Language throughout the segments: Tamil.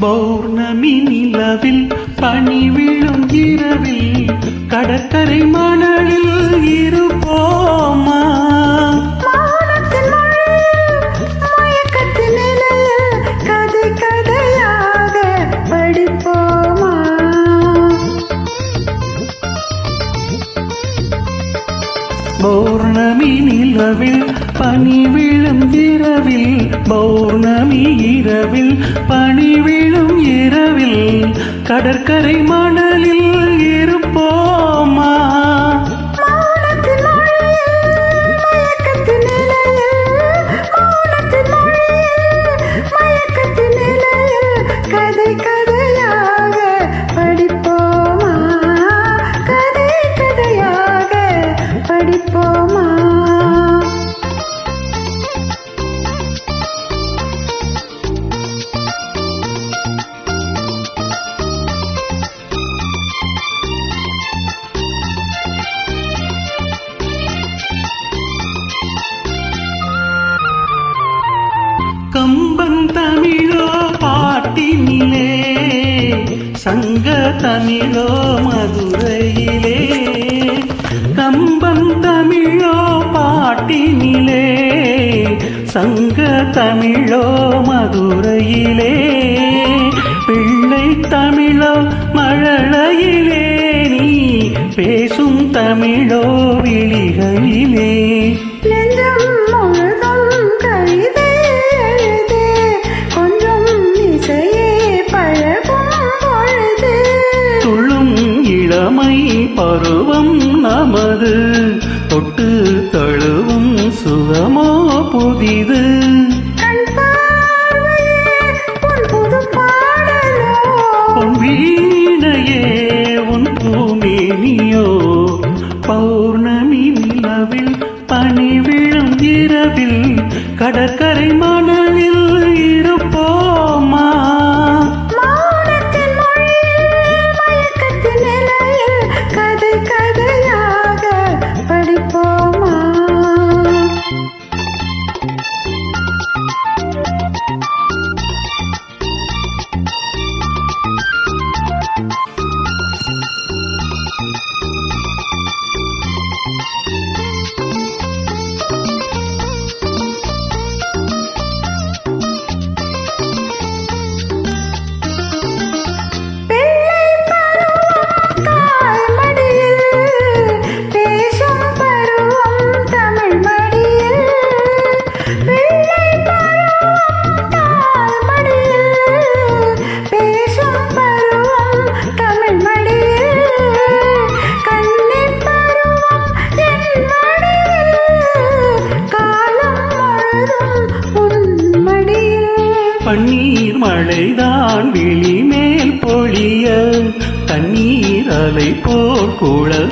பௌர்ணமி நிலவில் பனி விழும் இரவில் கடற்கரை மணலில் பௌர்ணமி நிலவில் பனி விழும் இரவில் பௌர்ணமி இரவில் பனி விழும் இரவில் கடற்கரை மணலில் பாட்டினிலே சங்க தமிழோ மதுரையிலே கம்பம் தமிழோ பாட்டினிலே சங்க தமிழோ மதுரையிலே பிள்ளை தமிழோ மழலையிலே நீ பேசும் தமிழோ விழிகளிலே. பருவம் நமது தொட்டு தழுவும் சுகமோ புதிது. வீணையே உன் பூமேனியோ பௌர்ணமி நிலவில் பனி விழும் இரவில் கடற்கரை பன்னீர் மழைதான் விழிமேல் பொழிய தண்ணீர் அலை போல் குழல்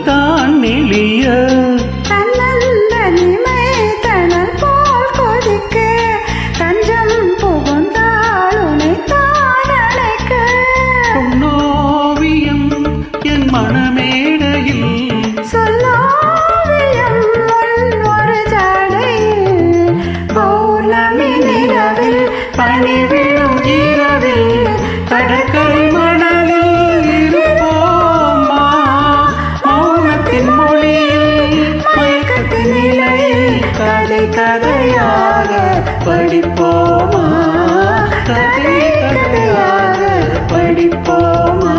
கதையாக படிப்போமா கதை கதையாக படிப்போமா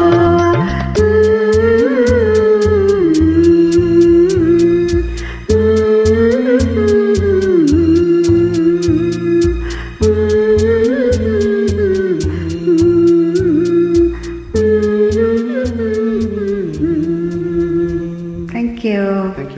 Thank you. Thank you.